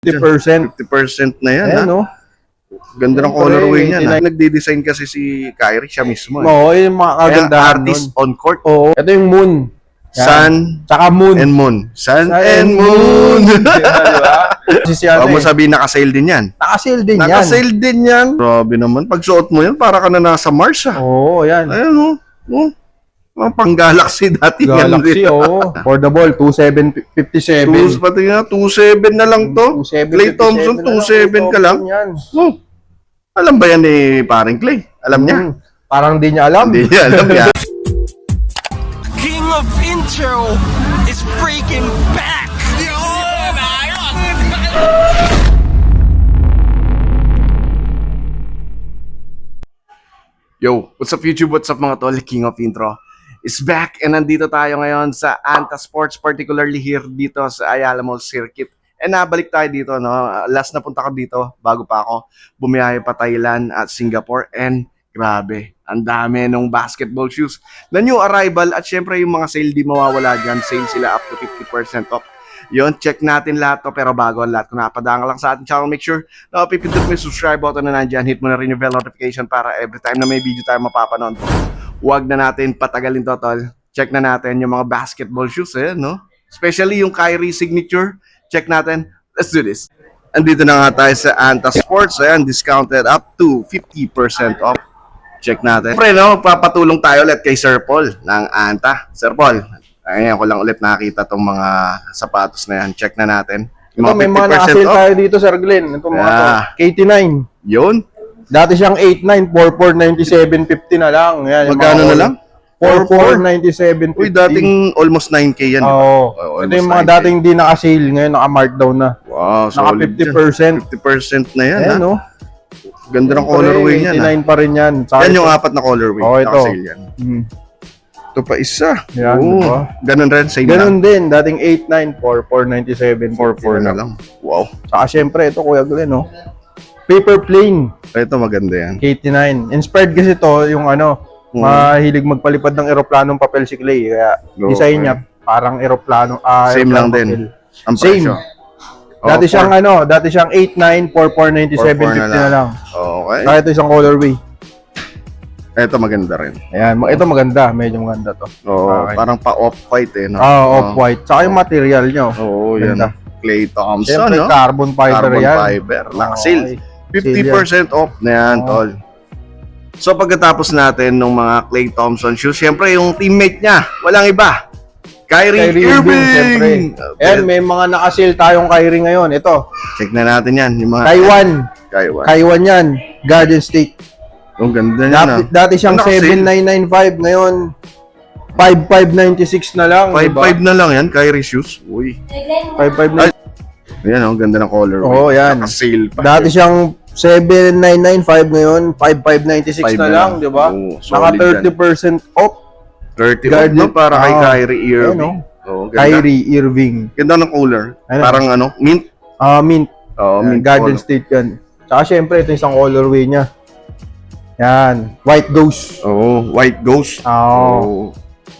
50%. 50% na yan, ha? Ayan, no? Ganda ng Siyempre, colorway niyan, ha? 89. Nagde-design kasi si Kyrie, siya mismo, eh. Oo, yung mga Kaya kagandahan artist nun. on court. Oo. Ito yung moon. Yan. Sun Tsaka moon. and moon. Sun, Sun and moon. Diba, diba? Si ano Huwag mo eh. sabihin naka-sale din yan. Naka-sale din yan. Naka-sale din yan. Grabe naman. Pag suot mo yan, para ka na nasa Mars, ha? Oo, yan. Ayan, oh. oh. Mga pang-galaxy dati yan. Galaxy, oo. For the ball, 2757. Tools pati nga, 2.7 na lang to. 27, Clay Thompson, 57 na lang. 2.7 ka lang. Yan. Oh. Alam ba yan ni paring Clay? Alam niya? Hmm. Parang di niya alam. Hindi niya alam yan. King of Intro is freaking back! Yo, what's up YouTube? What's up mga tol? King of Intro is back and nandito tayo ngayon sa Anta Sports, particularly here dito sa Ayala Mall Circuit. And nabalik tayo dito, no? Last na punta ko dito, bago pa ako, bumiyahe pa Thailand at Singapore and grabe, ang dami ng basketball shoes na new arrival at syempre yung mga sale di mawawala dyan, sale sila up to 50% off. Yon, check natin lahat to pero bago ang lahat, kung napadaan ka lang sa ating channel, make sure na pipindot mo yung subscribe button na nandyan, hit mo na rin yung bell notification para every time na may video tayo mapapanood. Huwag na natin patagalin to, tol. Check na natin yung mga basketball shoes, eh, no? Especially yung Kyrie signature. Check natin. Let's do this. Andito na nga tayo sa Anta Sports. Ayan, discounted up to 50% off. Check natin. Siyempre, no, papatulong tayo ulit kay Sir Paul ng Anta. Sir Paul, ayan ko lang ulit nakita tong mga sapatos na yan. Check na natin. Yung Ito, may mga naka-sale tayo dito, Sir Glenn. Ito mga to. Ah. KT9. Yun. Dati siyang 89, 4497.50 na lang. Yan, yung Magkano mga na lang? 4497.50. Uy, dating almost 9K yan. Oo. Oh, Ito yung almost mga 9K. dating di naka-sale. Ngayon, naka-markdown na. Wow, Naka solid 50%. 50% na yan, Ayan, ha? no? Ganda ng colorway niyan, ha? 89 pa rin yan. Sa Yan yung apat na colorway. Oo, ito. Naka-sale yan. Hmm. Ito pa isa. Yan, Oo. diba? Ganun rin, same lang. Ganun din. Dating 89, 4497. 4-4 na lang. Wow. Saka syempre, ito Kuya Glenn, no? Paper plane, Ito maganda yan. KT9. Inspired kasi to yung ano, Mm. mahilig magpalipad ng eroplanong papel si Clay. Kaya Okay. design niya parang eroplano. ah, Same lang eroplanong din. papel. Ang Same. presyo. Dati Oh, siyang ano, dati siyang 89, 4497.50 44 na lang. Okay. Saka ito isang colorway. Ito maganda rin. Ayan, ito maganda, medyo maganda to. Oo, Okay. parang pa off-white eh. No? Ah, off-white. Saka yung material nyo. Oo, yan. Ganda. Clay Thompson, Siyempre, no? carbon fiber Carbon yan. fiber. Naka-sale. Okay. 50% off na yan, Oo. tol. So pagkatapos natin ng mga Clay Thompson shoes, syempre yung teammate niya, walang iba. Kyrie, Kyrie Irving! Irving, syempre. Ayan, may mga naka-sale tayong Kyrie ngayon. Ito, Check na natin yan. Yung mga Taiwan. Taiwan. Taiwan yan. Garden State. Ang ganda niya Dati, na. dati siyang Ano kasi? 7995, ngayon 5596 na lang. 5-5 na lang yan, Kyrie shoes. Uy. 5596. Ayan, ang ganda ng color. Oo, yan. Naka-sale pa. Dati siyang 7995 ngayon, 5596 Five na lang, di ba? Oo, Naka solid 30% off. 30 Guard off, no? Para kay Ah. Kyrie Irving. Oo, ganda. Kyrie Irving. Ganda ng color. Ano? Parang ano, mint. Ah, mint. Oo, Yan, mint Garden color. State yan. Tsaka syempre, ito isang colorway niya. Yan. White Ghost. Oo, white ghost. Oo. Oo.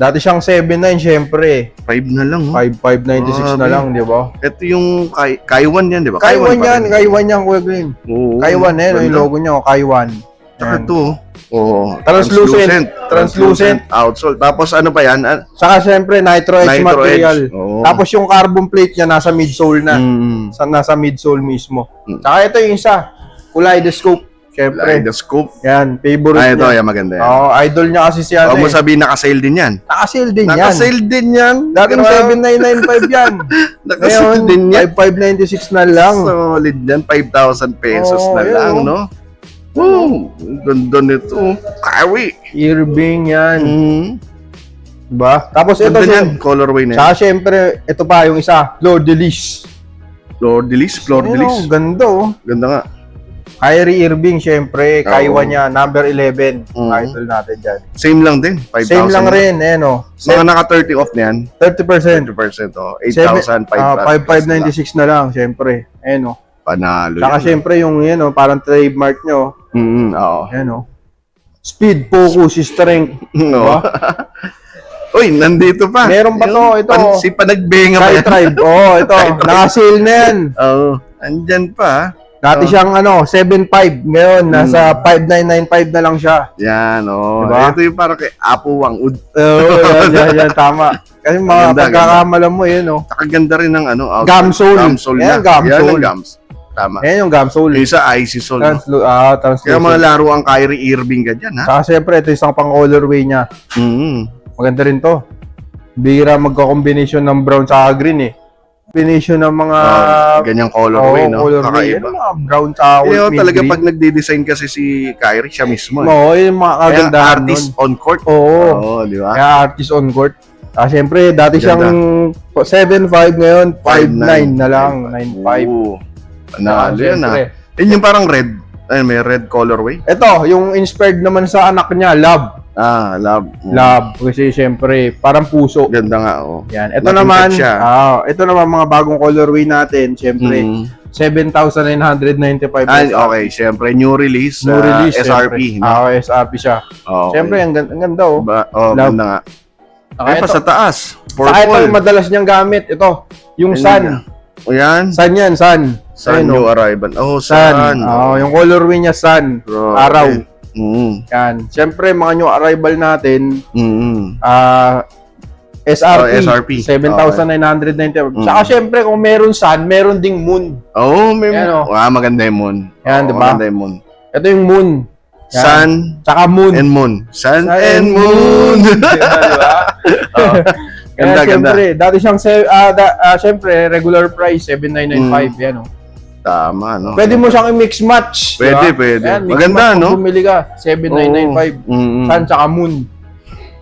Dati siyang 79, syempre. 5 na lang. oh. 5596 na Grabe. lang, di ba? Ito yung Kai Kaiwan yan, di ba? Kaiwan pa yan, rin. Kaiwan yan, Kuya Green. Oo. Kaiwan, eh, no, yung ganda. logo niya, oh, Kaiwan. Tsaka Yan. ito, oh. Translucent. Translucent. outsole. Tapos ano pa yan? Ah, Saka syempre, Nitro Edge Nitro material. Edge. Oo. Tapos yung carbon plate niya, nasa midsole na. Mm. Sa, nasa midsole mismo. Mm. Saka ito yung isa, Kaleidoscope. Syempre. Kaleidoscope. Yan, favorite Ah, ito, niya. yan, maganda yan. Oo, idol niya kasi si ano Huwag mo eh. sabihin naka-sale din yan. Naka-sale din yan. Naka-sale din yan. Dating Grabe. 7995 yan. Naka-sale Ngayon, din yan. 5596 na lang. Solid yan. 5,000 pesos Oo, na yun, lang, oh. no? Woo! Ganda nito. Kyrie. Irving yan. Mm. Diba? Tapos ito, Ganda yan. Colorway na yan. Saka syempre, ito pa yung isa. Flor de Lis. Flor de Lis. ganda oh. Ganda nga. Kyrie Irving, syempre, Oo. Kaiwa niya, number 11. Mhm. Title natin dyan. Same lang din. 5,000. Same lang rin, eh no. Mga naka-30 off na yan. 30%. 30% oh. Seven- 8,500. Ah, 5596 na lang, syempre. Ayan o. Panalo Saka yan. syempre yung yan o, parang trademark nyo. Mm, oo. Ayan o. Speed, focus, strength. Oo. Uy, nandito pa. Meron pa to, ito. Pan, si Panagbenga pa Sky yan. Tribe. Oo, oh, ito. Naka-sale na yan. Oo. Andyan pa. Dati Oh. siyang ano, 7.5. Ngayon, nasa 5.995 na lang siya. Yan, oh. Diba? Ito yung parang kay Apo Wangud. Oo, yan, yan, yan, tama. Kasi mga Ganda, mo yun, oh. Nakaganda rin ng ano. outfit. Gamsol. Gamsol Yan, na. gamsol. Yan ang gams. Tama. Yan yung Gamsol. Yung isa, Icy Sol. no? Translu ah, Kaya mga laro ang Kyrie Irving ka dyan, ha? Saka syempre, ito isang pang colorway niya. Mm. Maganda rin to. Bira magka-combination ng brown sa green eh. Combination ng mga Ah, ganyang colorway, no? colorway. Kakaiba. Yan, mga brown sa Eh, oh, talaga green. pag nagde-design kasi si Kyrie, siya mismo. Eh. Oo, yung mga Kaya kagandahan artist nun. on court. Oo. Oo, di ba? Kaya artist on court. Ah, syempre, dati Ganda. siyang 7.5 ngayon, 5.9 na lang, 9.5. Oo. Panalo yan, ha? syempre. Yun yung parang red. Ay, may red colorway. Ito, yung inspired naman sa anak niya, Love. Ah, love. Mm. Love. Kasi syempre, parang puso. Ganda nga, oh. Yan. Ito naman, siya. ah, ito naman mga bagong colorway natin, syempre, Mm. 7,995 Ay, SRP. okay. Siyempre, new release. New ah, release, SRP. Ah, SRP siya. Okay. Syempre, ang, gan- ang ganda oh. Ba, oh, Love. ganda nga. Saka Ay, pa ito, sa taas. saka ito Purple. yung madalas niyang gamit. Ito, yung Ayun sun. O yan. Sun yan, sun. Sun Ayun, new oh. arrival. Oh, Sun. sun. Oh, yung colorway niya, sun. Grabe. Araw. Mm. Yan. Syempre, mga new arrival natin, Mm. ah, SRP. Oh, SRP. 7,995. Mm. Saka syempre, kung meron sun, meron ding moon. Oh, may Yan, oh. Ah, maganda yung moon. Yan, Oo, diba? Maganda yung moon. Ito yung moon. Yan. Sun Saka moon. and moon. Sun, Sun and moon. Yan, diba? Oh, Kaya Ganda, ganda. syempre, dati siyang, ah, da, ah, syempre, regular price, 7,995. Mm. Yan, oh. Tama, no? Pwede mo siyang i-mix match. Pwede, diba? pwede. Yan, mix Maganda, match no? Kung bumili ka, 7,995. Mm. Sun tsaka moon.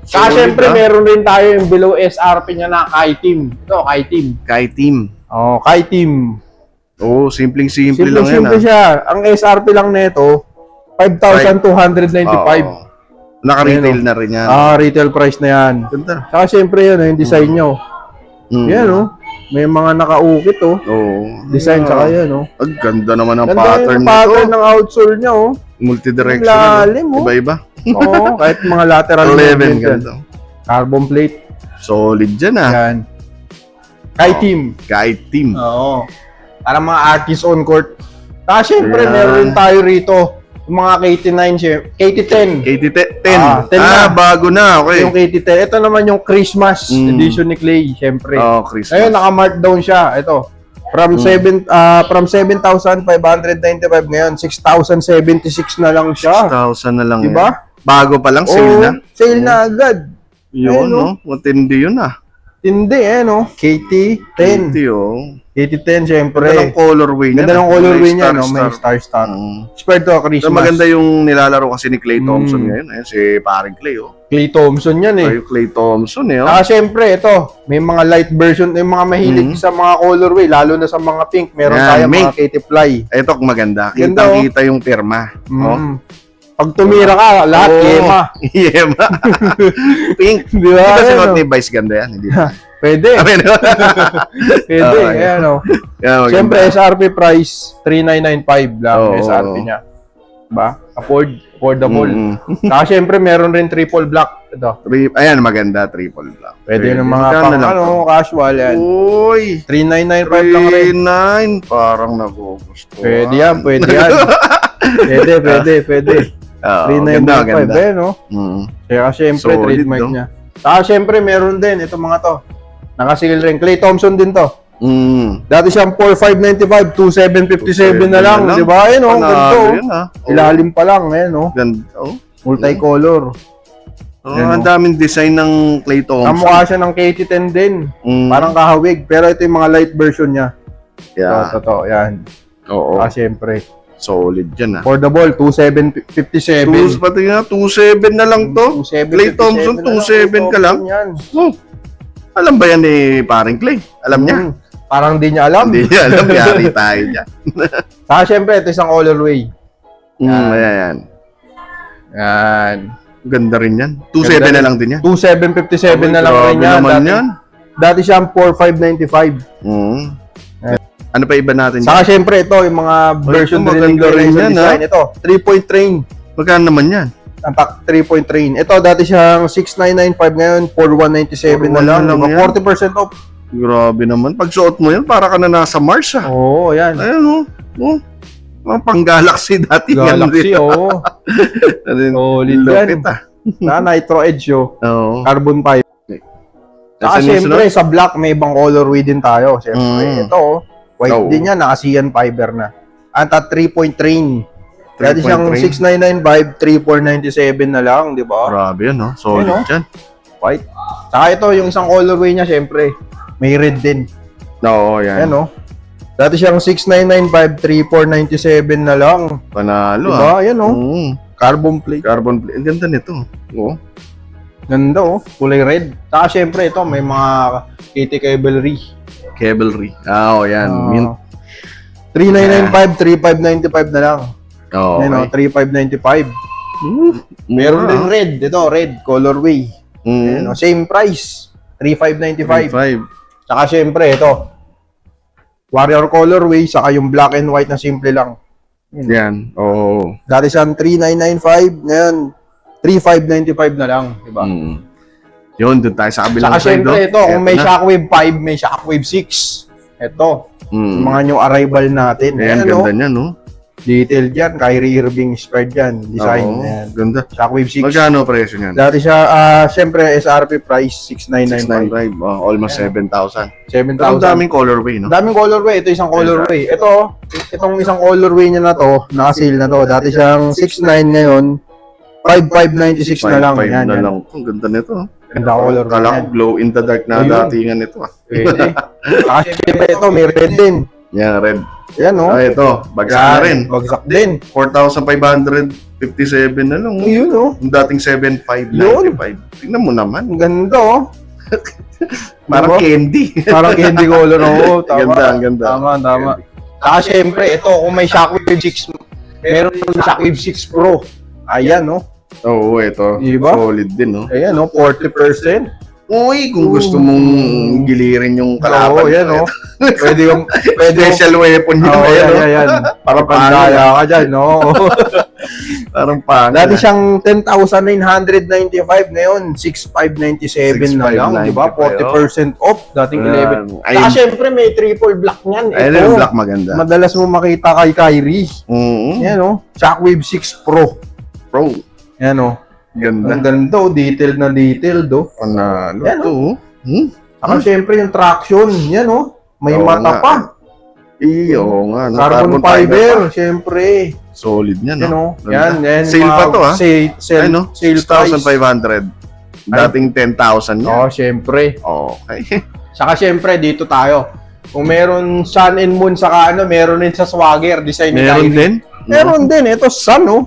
Saka Solid, syempre, ah. meron rin tayo yung below SRP niya na Kai Team. Ito, Kai Team. Kay team. Oh, Kai Team. Oh, simpleng-simple Simple, lang yan, simple ah. siya. Ang SRP lang nito, 5,295. Oo. Naka-retail na rin yan. Ah, retail price na yan. Ganda. Saka syempre yun, yung design nyo. Mm. Yan, oh. May mga nakaukit, oh. Oo. Design, Ah. saka yan, oh. Ang ganda naman ang Ganda pattern yung pattern nito. ng outsole niya, oh. Multidirectional. Lalim, oh. Iba-iba. Oo, kahit mga lateral 11, movement yan. ganito. Carbon plate. Solid dyan, ah. Yan. Kai Oh. Team. Kay team. Oo. Para mga artists on court. Saka syempre, Ayan. meron tayo rito. Yung mga KT9, syempre. KT10. KT10. Ah, 10 Ah, na. bago na. Okay. Yung KT10. Ito naman yung Christmas Mm. edition ni Clay, syempre. Oh, Christmas. Ngayon, naka-markdown siya. Ito. From Mm. 7 ah from 7,595 ngayon, 6,076 na lang siya. 6,000 na lang Diba? yan. Bago pa lang, sale Oo, na. Sale na agad. Yun, Ayun, no? Matindi yun, ah. Hindi eh, no? KT10. Matindi, oh. KT10, Ganda syempre. ng colorway niya. Ganda ng colorway niya, no? May star-star. Mm. Spread to Christmas. So, maganda yung nilalaro kasi ni Clay Thompson Mm. ngayon. Ayun, si paring Clay, oh. Clay Thompson yan eh. Ay, Clay Thompson, eh, oh. Saka syempre, ito, may mga light version, yung mga mahilig Mhm. sa mga colorway, lalo na sa mga pink, meron Yan, tayo mga KT Fly. Ito, maganda. Ganda, oh. Kitang-kita yung pirma. Oh. Pag tumira ka, lahat Oo. yema. Yema. Pink. Di ba? Hindi ba sinuot oh. ni Vice ganda yan? Hindi. Pwede. Mean, Pwede. Ah, Ayan, oh. yeah, maganda. Siyempre, SRP price, 3,995 lang Oo. SRP niya. Ba? Afford, affordable. Mm. Saka syempre, meron rin triple black. Ito. Tri- Ayan, maganda. Triple black. Pwede ng mga pang, ano, casual yan. Uy! 3,995 lang rin. 3-9. Parang nagugusto. Pwede yan, pwede yan. pwede, pwede, pwede. 3,995 ganda, ganda. eh, no? Mm. Kaya syempre, Solid, trademark no? niya. Saka syempre, meron din, ito mga to. Nakasigil rin. Clay Thompson din to. Mm. Dati siyang 4,595, 2,757 na lang. Di ba? Ayun, oh, ganito. oh. yun, ah. Oh, Ilalim pa lang, ayan, oh. Ganda. Oh. Multicolor. Oh, ang daming design ng Clay Thompson. Kamukha siya ng KT-10 din. Mm. Parang kahawig. Pero ito yung mga light version niya. yeah. Ito, ito, yan. Oo. Ah, syempre. Solid yan ah. Affordable, 2,757. Tools pati nga, 2.7 na lang to. 2,757 Clay Thompson, na lang. 2,7 ka lang? Yan. Oh. Alam ba yan ni paring Clay? Alam niya? Mm. Parang di niya alam. Hindi niya alam, yari tayo dyan. Saka syempre, ito isang colorway. Mm, Yan. ayan, yan. Ganda rin yan. 2.7 Ganda na lang din yan. 2,757 na lang rin yan. naman Dati, yan. dati siyang 4,595. Mm. Ano pa iba natin Saka dyan? syempre, ito yung mga version ito, maganda ng rin Clay yan, design. Ito, 3-point train. Magkano naman yan? Ang tak 3-point train. Ito, dati siyang 6,995 ngayon, 4,197 na lang. lang Diba? yan. 40% off. Grabe naman. Pag suot mo yan, para ka na nasa Mars ah. Oo, yan. Ayun oh. Oh. Mga pang Galaxy dati. yan Galaxy, oo. Ano, Solid yan. ah. Na Nitro Edge, oh. Oo. Carbon fiber. Saka Asan yung syempre, sa black, may ibang colorway din tayo. Syempre, Mm. ito, oh. White Oo. din yan, naka CN fiber na. Anta 3-point train. Dati 3.3. siyang 6995, 3497 na lang, di ba? Grabe yan, no? Solid Ayun, oh. yan. White. Saka ito, yung isang colorway niya, syempre, may red din. Oo, yan. Ayan, oh. Dati siyang 6995, 3497 na lang. Panalo Diba? ah. Ayan, oh. Mm. Carbon plate. Carbon plate. Ang ganda nito. Oo. Ganda, oh. Kulay red. Saka syempre, ito, may mga kitty cavalry. Cavalry. Ah, oh, yan. Ah. Mint. 3995, 3595 na lang. Oo. Ayan, oh, 3595. Mm. Meron Mura, din red. Ito, red. Colorway. Mm. Ayan, oh, same price. 3595. 5. Saka syempre, ito. Warrior colorway, saka yung black and white na simple lang. Yan. Oo. Dati siyang 3995, ngayon 3595 na lang, di ba? Mm. Yun, doon tayo sa kabilang Saka syempre oh. ito, kung may na. Shockwave 5, may Shockwave 6. Ito, Mm. mga new arrival natin. Ayan, Ayan, ganda oh, niya, no? detailed yan, Kyrie Irving spread yan, design. Oo, Ayan. Ganda. Shockwave 6. Magkano presyo niyan? Dati siya, ah, syempre SRP price 6995. 695. Oh, almost 7,000. 7,000. Ang daming colorway, no? Daming colorway. Ito isang colorway. Ito, itong isang colorway niya na to, naka-sale na to. Dati siyang 6.9 ngayon, 5.596 na lang. 5 Yan, na yan. lang. Ang ganda nito. oh. Ganda colorway Kala ko glow in the dark na Ayun. datingan ito. Ah. Pwede. Syempre ito, may red din. Yan, red. Yan, no? Ah, ito. Bagsak na rin. Bagsak din. 4,557 na lang. oh. Yung dating 7,595. Tingnan mo naman. Ang ganda, oh. Parang Diba? candy. Parang candy color, oh. Tama. Ganda, ang ganda. Tama, tama. Saka syempre, ito, kung may Shockwave 6, meron yung Shockwave 6 Pro. Ayan, no? Oo, ito. Diba? Solid din, no? Ayan, no? 40%. Uy, kung gusto mong gilirin yung kalaban. Oo, yan, ito, oh. Pwede yung, pwede yung, Special weapon yun. Oo, ayan, yan, oh. yan, yan. Para Parang pandaya ka dyan, no? Parang pangit. Dati siyang 10,995 ngayon, 6,597 na lang, di ba? 40% off, dating 11. Ay, Saka syempre may triple black niyan. ayun Ito, yung black maganda. madalas mo makita kay Kyrie. Oo. Yan, oh. Shockwave 6 Pro. Pro. Yan, oh. Ganda. Ang ganda, oh. Detailed na detailed, oh. Panalo Yan, to. oh. Hmm? Saka syempre yung traction, yan, oh. May Oo mata nga. pa. Iyo nga. no? Carbon, pa. fiber, syempre. Solid niya, Yan, no? oh. Yan, yan. Sale pa to, ah. Sale, sale, Ay, no? sale price. 6,500. Dating 10,000 niya. Oo, syempre. Okay. Saka syempre, dito tayo. Kung meron Sun and Moon saka ano, meron din sa Swagger design Meron din? Meron din. Ito, Sun, oh.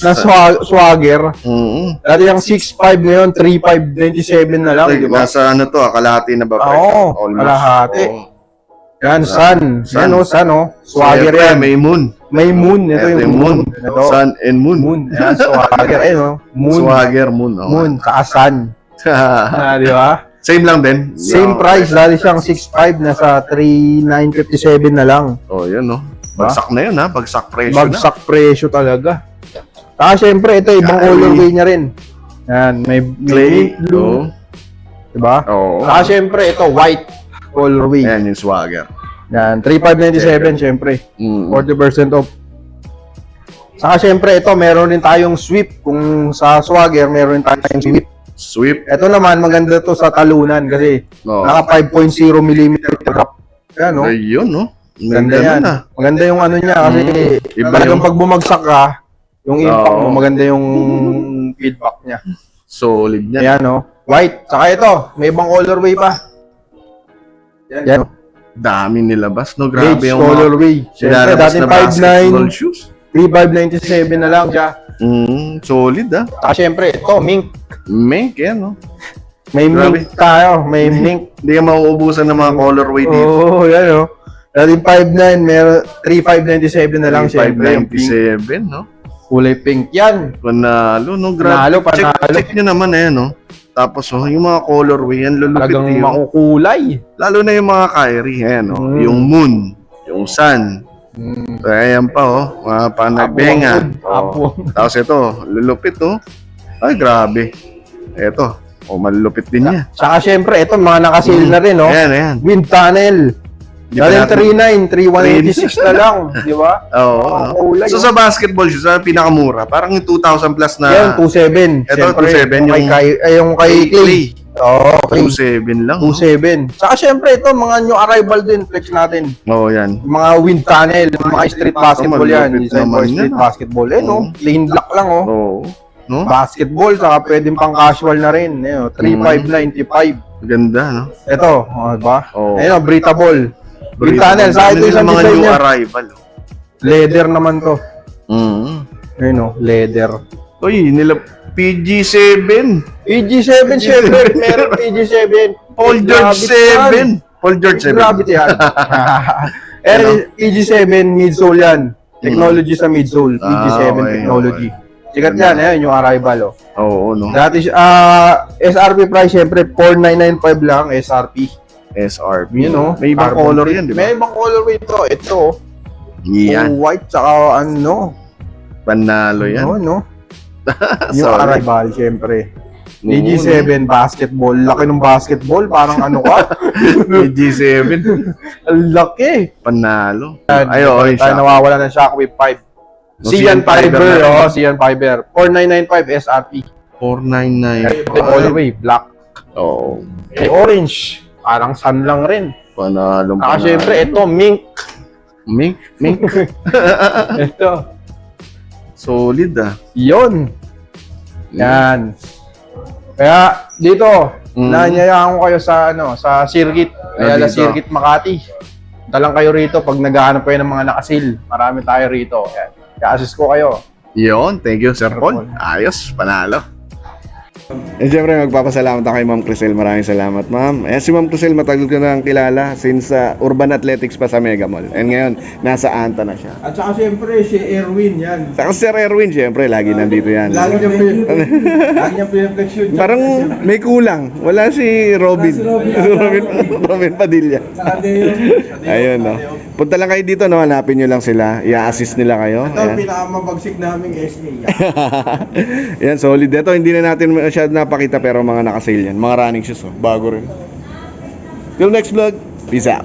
Na swa- Swagger. Oo. Dati yung 6.5 ngayon, 3.597 na lang, di ba? Nasa ano to, ah, kalahati na ba? Oo, Almost. kalahati. Oo. Yan, Sun. Sun. Yan, oh, Sun, oh. Swagger Siyempre, yan. May moon. May Moon. Ito Ito yung Moon. Ito. Sun and moon. Moon. Yan, Swagger. Ayun, oh. Moon. Swagger moon. oh. Moon. Saka Sun. Ah, di ba? Same lang din. Same price. Dati siyang 6.5, nasa 3.957 na lang. Oh, yun, no? Bagsak na yun, ha? Bagsak presyo Bagsak presyo talaga. Saka syempre, ito ibang Kyrie. colorway niya rin. Yan, may, may Clay. mint blue, Oo. diba? Oo. Saka syempre, ito white colorway. Ayan yung swagger. Yan, 3,597 syempre. Mm. 40% off. Saka syempre, ito meron din tayong sweep. Kung sa Swagger, meron din tayong sweep. Sweep. Ito naman, maganda to sa talunan kasi Oh. naka 5.0 mm drop. Yan, no? Ayun, no? Maganda yan. na. Maganda yung ano niya kasi Mm. Iba talagang yung- pag bumagsak ka, yung impact mo, maganda yung feedback niya. Solid niya. Ayan, no? White. Saka ito, may ibang colorway pa. Yan. Dami nilabas, no? Grabe Beige yung mga colorway. Siyempre, basketball 5.9, shoes. 3.597 na lang siya. Mm, solid, ah. Saka syempre, ito, mink. Mink, yan, no? May Grabe. mink tayo. May mink. Hindi ka mauubusan ng mga colorway dito. Oo, oh, yan, no? Dating 5.9, meron 3.597 na lang syempre. Yung pink. 597, no? Kulay pink yan. Panalo, no? Grabe. Panalo, Check, panalo. check nyo naman, ayan, no? Tapos, oh, yung mga colorway, yan, lulupit Talagang yun. makukulay. Lalo na yung mga Kyrie, ayan, no? Mm. Yung moon, yung sun. Mm. Ayan pa, oh. Mga panagbenga. Apo. Oh. Tapos ito, lulupit, oh. Ay, grabe. Ito, Oh, malulupit din niya. Saka syempre, ito mga nakasil na rin, no? Ayan, ayan. Wind tunnel. Dahil natin- 39, 3186 na lang, di ba? Oo. Oh, kulay, so oh. sa basketball shoes, ano pinakamura? Parang yung 2,000 plus na Yan, 27. Ito, Siyempre, 27, yung yung- kay, ay, yung kay Clay. Oo, Clay. 2,700 lang. no? 27. Saka syempre, ito, mga new arrival din, flex natin. Oo, yan. Mga wind tunnel, mga street basketball yan. Design for street yan, ah. basketball. Eh, no? Plain black lang, oh. Oo. No? Basketball, saka pwedeng pang casual na rin. Eh, oh, 3595. Ganda, no? Ito, oh, diba? Oo. Ayun, oh, breathable. Wind tunnel, saka ito Ano isang mga design new niya. arrival. oh. Leather naman to. Mm. Ayun, oh, leather. Uy, nila PG7. PG7, syempre, meron PG7. Paul George Gravity 7. Paul George 7. Gravity yan. eh, PG7 midsole yan. Technology sa midsole. Ah, PG7 okay, technology. Sikat yan, eh, yung arrival, oh. Oo, no? Dati, siya- ah, SRP price, syempre, 4995 lang, SRP. SRP. Yun, oh. May ibang Carbon color plate. yan, di May ba? ibang colorway ito. Ito, oh. Yan. white, tsaka ano, Panalo yan. no, no. yung Sorry. arrival, syempre. Oo, PG7 basketball. Laki ng basketball, parang ano ka. PG7. Ang laki. Panalo. Ay, oo, tayo nawawala ng Shockwave 5. No, Cian Fiber rin. oh, Cian Fiber. 4995 SRP. 499. Colorway, black. Oo. May orange. Parang sun lang rin. Panalo. Saka syempre, ito, mink. Mink. Mink. ito. Solid ah. Yon. Yan. Kaya, dito, Mm. nanyayaan ko kayo sa, ano, sa circuit. Ah, Kaya dito. circuit Makati. Dalang kayo rito pag naghahanap kayo ng mga nakasil. Marami tayo rito. Yan. Kaya assist ko kayo. Yun, thank you Sir. Paul. Ayos, panalo. And syempre, magpapasalamat ako kay Ma'am Crisel. Maraming salamat, Ma'am. Eh, si Ma'am Crisel, matagal ko na kilala since uh, Urban Athletics pa sa Mega Mall. And ngayon, nasa Anta na siya. At saka syempre, si Erwin, yan. Saka si Sir Erwin, syempre, lagi nandito yan. Lagi niya Lagi niya pinaplex yun. Parang may kulang. Wala si Robin. Robin, Robin Padilla. Ayun, no. Punta lang kayo dito, no. Hanapin nyo lang sila. I-assist nila kayo. Ito ang Ayan. pinakamabagsik naming SA. Yan, solid. Ito, hindi na natin masyado napakita pero mga nakasale yan. Mga running shoes, oh. Bago rin. Till next vlog. Peace out.